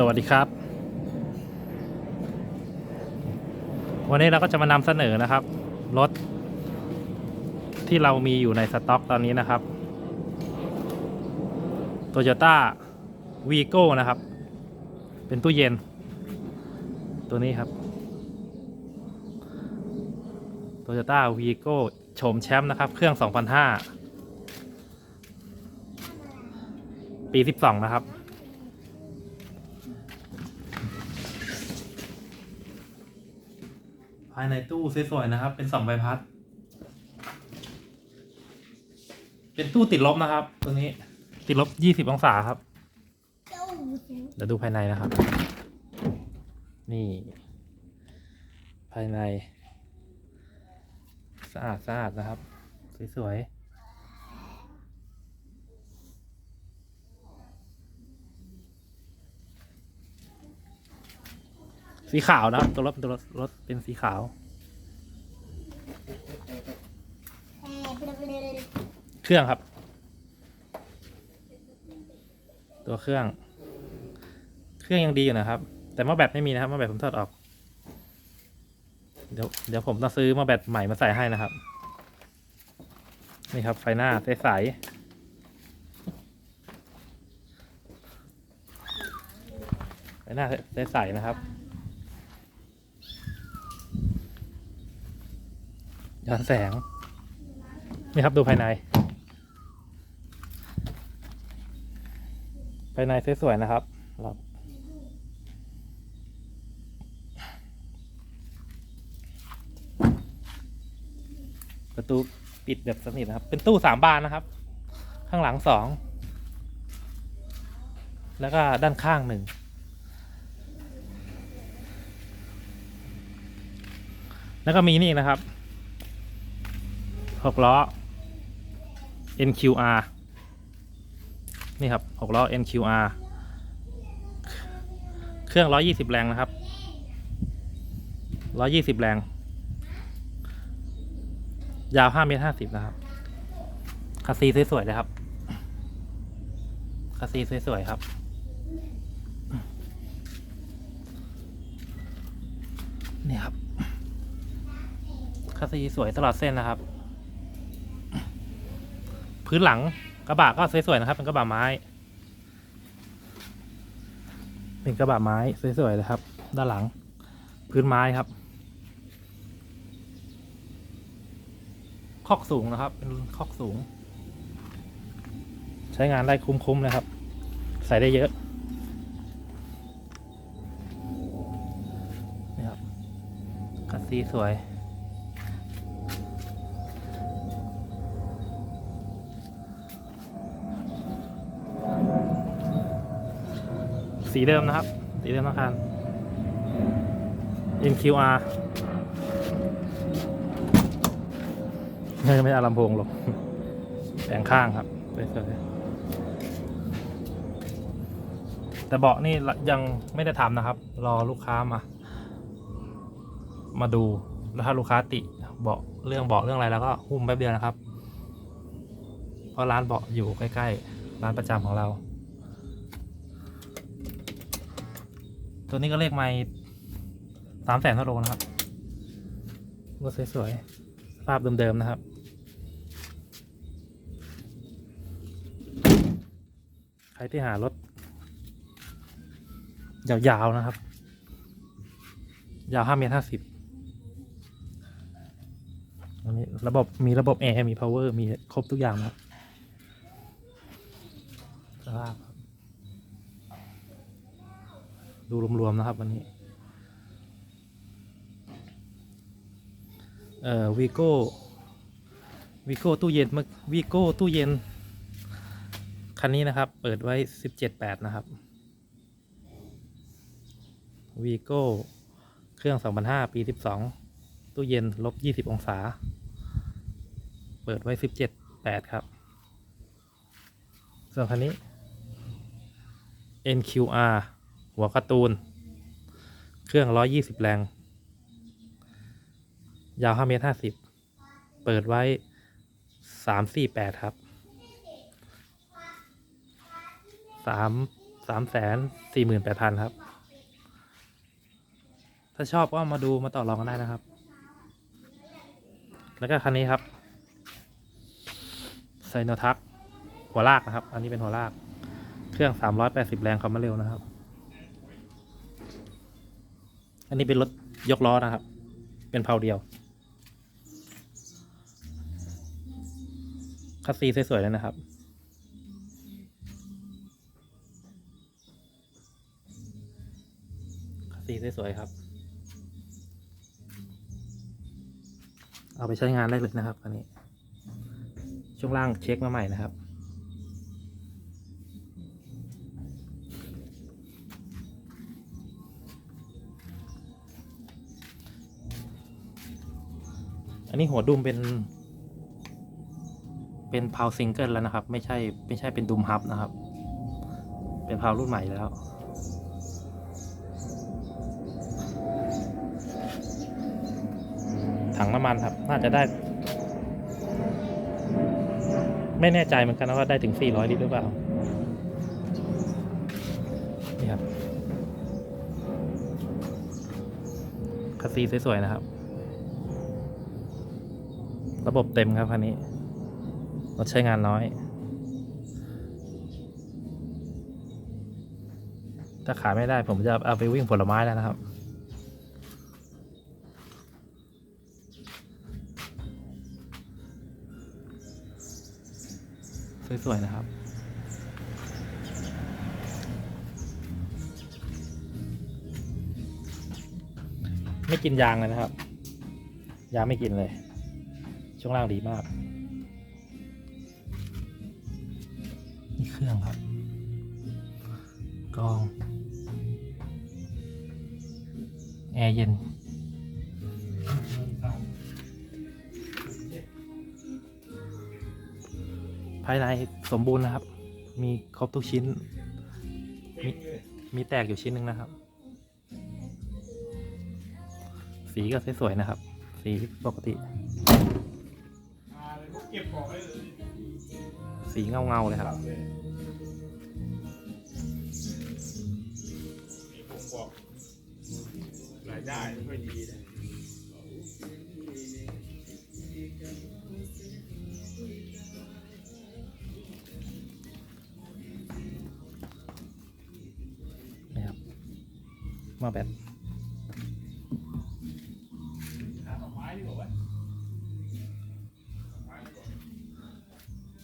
สวัสดีครับ วันนี้เราก็จะมานำเสนอนะครับ รถ ที่เรามีอยู่ในสต็อกตอนนี้นะครับ Toyota Vigo นะครับ เป็นตู้เย็น ตัวนี้ครับ Toyota Vigo โฉมแชมป์นะครับ เครื่อง 2005 ปี 12 นะครับ ภายในตู้สวยๆนะครับ เป็นสองใบพัด เป็นตู้ติดลบนะครับ ตัวนี้ติดลบยี่สิบองศาครับ เดี๋ยวดูภายในนะครับ นี่ ภายใน สะอาดสะอาดนะครับ สวยๆ สีขาวนะครับตัวรถเป็นตัวรถรถเป็นสีขาว เครื่องครับ ตัวเครื่อง เครื่องยังดีอยู่นะครับ แต่ม้อแบตไม่มีนะครับม้อแบตผมถอดออก เดี๋ยวเดี๋ยวผมต้องซื้อม้อแบตใหม่มาใส่ให้นะครับ นี่ครับไฟหน้าใสๆไฟหน้าใสๆนะครับ ย้อนแสง นี่ครับดูภายใน ภายในสวยๆนะครับเราประตูปิดแบบสนิทนะครับ เป็นตู้สามบานนะครับ ข้างหลังสอง แล้วก็ด้านข้างหนึ่ง แล้วก็มีนี่นะครับ หกล้อ NQR นี่ครับหกล้อ NQR เครื่องร้อยี่สิบแรงนะครับร้อยี่สิบแรง ยาวห้าเมตรห้าสิบนะครับคัสซีสวยๆเลยครับคัสซีสวยๆครับนี่ครับคัสซีสวยตลอดเส้นนะครับ พื้นหลังกระบะก็สวยๆนะครับเป็นกระบะไม้ เป็นกระบะไม้สวยๆเลยครับ ด้านหลัง พื้นไม้ครับคอกสูงนะครับ เป็นคอกสูง ใช้งานได้คุ้มๆนะครับ ใส่ได้เยอะนี่ครับคัสซีสวย สีเดิมนะครับ สีเดิมอาคาร NQR ไม่ไม่เอาลำโพงหรอกแบ่งข้างครับสวยแต่เบาะนี่ยังไม่ได้ทำนะครับ รอลูกค้ามา มาดูแล้วถ้าลูกค้าติเบาะเรื่องเบาะเรื่องอะไรแล้วก็หุ้มแป๊บเดียวนะครับ เพราะร้านเบาะอยู่ใกล้ๆ ร้านประจำของเรา ตัวนี้ก็เลขไม่สามแสนเท่าโลนะครับรถสวยๆภาพเดิมๆนะครับ ใครที่หารถ ยาวๆนะครับ ยาวห้าเมตรห้าสิบอันนี้ระบบมีระบบแอร์มี power มีครบทุกอย่างนะครับสภาพ ดูรวมๆนะครับวันนี้เอ่อวีโก้วีโก้ตู้เย็นเมื่อวีโก้ตู้เย็น คันนี้นะครับ เปิดไว้สิบเจ็ดแปดนะครับวีโก้เครื่องสองพันห้าปีสิบสองตู้เย็นลบยี่สิบองศา เปิดไว้สิบเจ็ดแปดครับ ส่วนคันนี้ NQR หัวการ์ตูน เครื่อง120แรง ยาว5เมตร50เปิดไว้348ครับ3สามแสนสี่หมื่นแปดพันครับ ถ้าชอบก็มาดูมาต่อรองกันได้นะครับ แล้วก็คันนี้ครับไซโนทักหัวลากนะครับ อันนี้เป็นหัวลาก เครื่องสามร้อยแปดสิบแรงความเร็วนะครับ อันนี้เป็นรถยกล้อนะครับ เป็นเพาเดียวคัสซีสวยๆเลยนะครับ คัสซีสวยๆครับ เอาไปใช้งานได้เลยนะครับอันนี้ ช่วงล่างเช็คมาใหม่นะครับ นนี้หัวดุมเป็น เป็นพาวซิงเกิลแล้วนะครับ ไม่ใช่ไม่ใช่เป็นดุมฮับนะครับ เป็นพาวรุ่นใหม่แล้วถังน้ำมันครับ น่าจะได้ ไม่แน่ใจเหมือนกันนะว่าได้ถึง 400 ลิตรหรือเปล่า นี่ครับคัสซีสวยๆนะครับ ระบบเต็มครับคันนี้รถใช้งานน้อย ถ้าขายไม่ได้ผมจะเอาไปวิ่งผลไม้แล้วนะครับสวยๆนะครับ ไม่กินยางเลยนะครับ ยางไม่กินเลย ช่วงล่างดีมาก นี่เครื่องครับกรอง แอร์เย็น ภายในสมบูรณ์นะครับ มีครบทุกชิ้น มีมีแตกอยู่ชิ้นหนึ่งนะครับ สีก็สวยๆนะครับ สีปกติ เลยพวกเก็บของได้เลยสีเงาเงาๆเลยครับนี่ผมบอกรายได้ไม่ค่อยดีนะนะครับหมาแบบ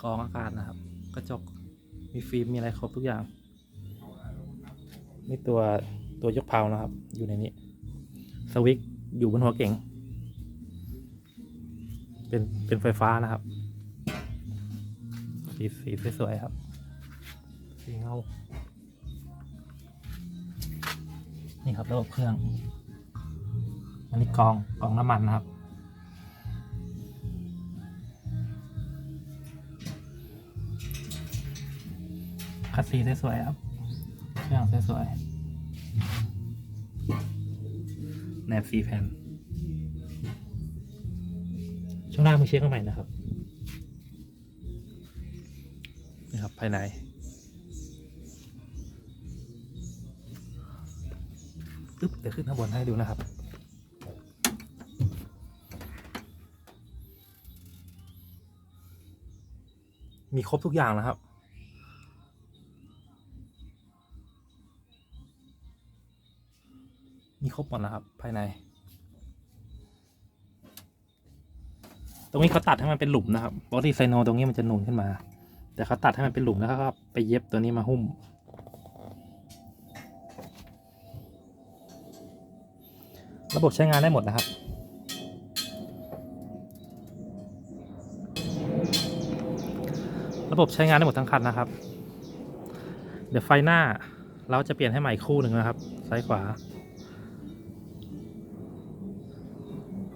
กรองอากาศนะครับ กระจกมีฟิล์มมีอะไรครบทุกอย่างนี่ตัวตัวยกเพานะครับ อยู่ในนี้ สวิตช์อยู่บนหัวเก๋งเป็นเป็นไฟฟ้านะครับ สีสีสวยๆครับ สีเงา นี่ครับระบบเครื่อง อันนี้กองกองน้ำมันนะครับ คัสซีสวยๆครับเครื่องสวยๆแนบซีแผ่นช่วงล่างมีเช็คมาใหม่นะครับนี่ครับภายในปึ๊บเดี๋ยวขึ้นข้างบนให้ดูนะครับมีครบทุกอย่างนะครับ มีครบหมดแล้วครับภายใน ตรงนี้เขาตัดให้มันเป็นหลุมนะครับปกติไซโนตรงนี้มันจะนูนขึ้นมา แต่เขาตัดให้มันเป็นหลุมแล้วก็ไปเย็บตัวนี้มาหุ้ม ระบบใช้งานได้หมดนะครับระบบใช้งานได้หมดทั้งคันนะครับ เดี๋ยวไฟหน้าเราจะเปลี่ยนให้ใหม่คู่หนึ่งนะครับ ซ้ายขวา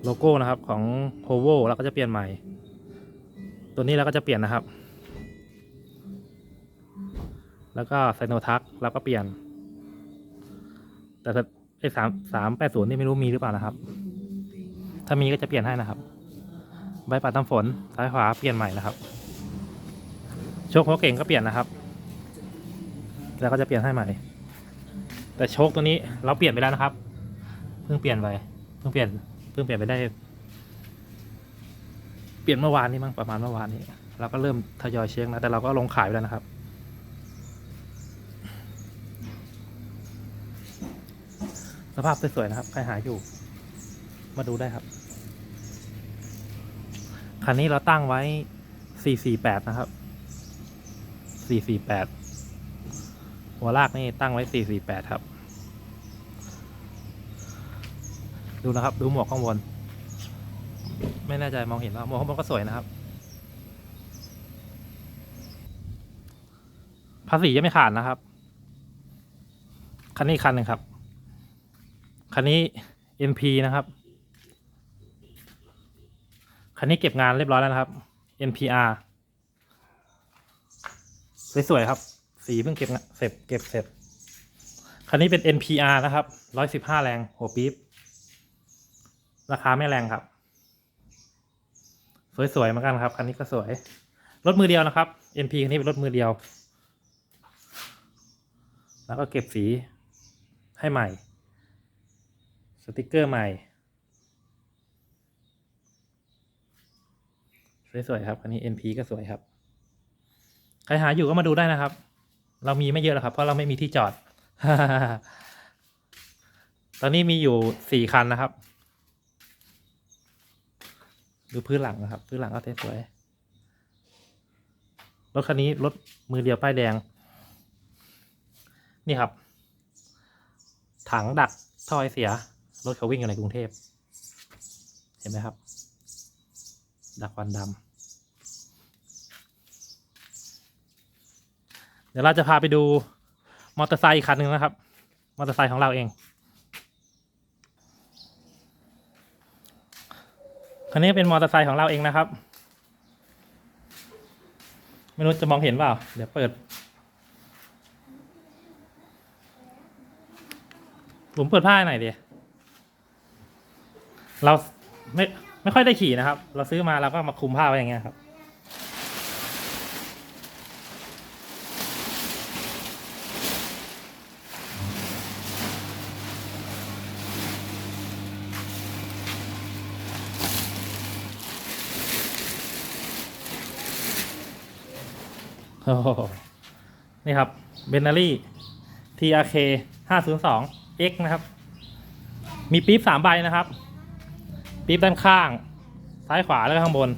โลโก้นะครับของ h o v o เราก็จะเปลี่ยนใหม่ ตัวนี้เราก็จะเปลี่ยนนะครับ แล้วก็ไซโนทักเราก็เปลี่ยน แต่ไอ้สามสามแปดศูนย์นี่ไม่รู้มีหรือเปล่านะครับ ถ้ามีก็จะเปลี่ยนให้นะครับ ใบปัดน้ำฝนซ้ายขวาเปลี่ยนใหม่นะครับโชคหัวเก่งก็เปลี่ยนนะครับ แล้วก็จะเปลี่ยนให้ใหม่ แต่โชคตัวนี้เราเปลี่ยนไปแล้วนะครับ เพิ่งเปลี่ยนไป เพิ่งเปลี่ยน พิ่งเปลี่ยนไปได้ เปลี่ยนเมื่อวานนี้มั้งประมาณเมื่อวานนี้เราก็เริ่มทยอยเช็คนะแต่เราก็ลงขายไปแล้วนะครับ สภาพสวยๆนะครับใครหาอยู่ มาดูได้ครับ คันนี้เราตั้งไว้ 448 นะครับ 448 หัวลากนี่ตั้งไว้ 448 ครับ ดูนะครับ ดูหมวกข้างบน ไม่แน่ใจมองเห็นว่าหมวกข้างบนก็สวยนะครับ ภาษียังไม่ขาดนะครับ คันนี้คันหนึ่งครับ คันนี้ NP นะครับ คันนี้เก็บงานเรียบร้อยแล้วนะครับ NPR สวยๆครับ สีเพิ่งเก็บเสร็จเก็บเสร็จ คันนี้เป็น NPR นะครับร้อยสิบห้าแรง หัวปี๊บ ราคาไม่แรงครับ สวยๆเหมือนกันครับ คันนี้ก็สวย รถมือเดียวนะครับ NP คันนี้เป็นรถมือเดียว แล้วก็เก็บสีให้ใหม่ สติกเกอร์ใหม่ สวยๆครับคันนี้ NP ก็สวยครับ ใครหาอยู่ก็มาดูได้นะครับ เรามีไม่เยอะหรอกครับ เพราะเราไม่มีที่จอด ตอนนี้มีอยู่สี่คันนะครับ ดูพื้นหลังนะครับ พื้นหลังก็สวยรถคันนี้รถมือเดียวป้ายแดง นี่ครับ ถังดักท่อไอเสีย รถเขาวิ่งอยู่ในกรุงเทพ เห็นไหมครับ ดักควันดำเดี๋ยวเราจะพาไปดูมอเตอร์ไซค์อีกคันหนึ่งนะครับ มอเตอร์ไซค์ของเราเอง คันนี้เป็นมอเตอร์ไซค์ของเราเองนะครับ ไม่รู้จะมองเห็นเปล่า เดี๋ยวเปิดผมเปิดผ้าหน่อยดิเราไม่ไม่ค่อยได้ขี่นะครับ เราซื้อมาเราก็มาคลุมผ้าไว้อย่างเงี้ยครับ โอ้นี่ครับเบนนารี่ TRK 502 X นะครับ มีปี๊บสามใบนะครับ ปี๊บด้านข้าง ซ้ายขวาแล้วก็ข้างบน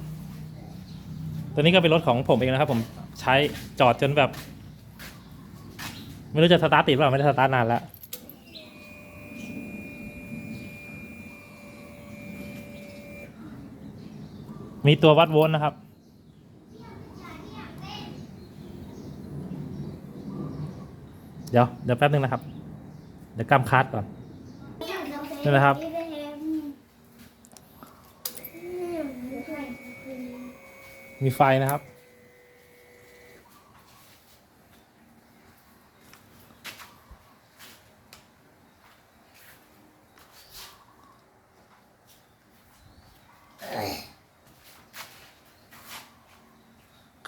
ตัวนี้ก็เป็นรถของผมเองนะครับ ผมใช้จอดจนแบบ ไม่รู้จะสตาร์ทติดหรือเปล่าไม่ได้สตาร์ทนานแล้วมีตัววัดโวลต์นะครับ เดี๋ยวเดี๋ยวแป๊บนึงนะครับ เดี๋ยวกำคัดก่อน นี่นะครับ มีไฟนะครับ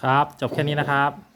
ครับ จบแค่นี้นะครับ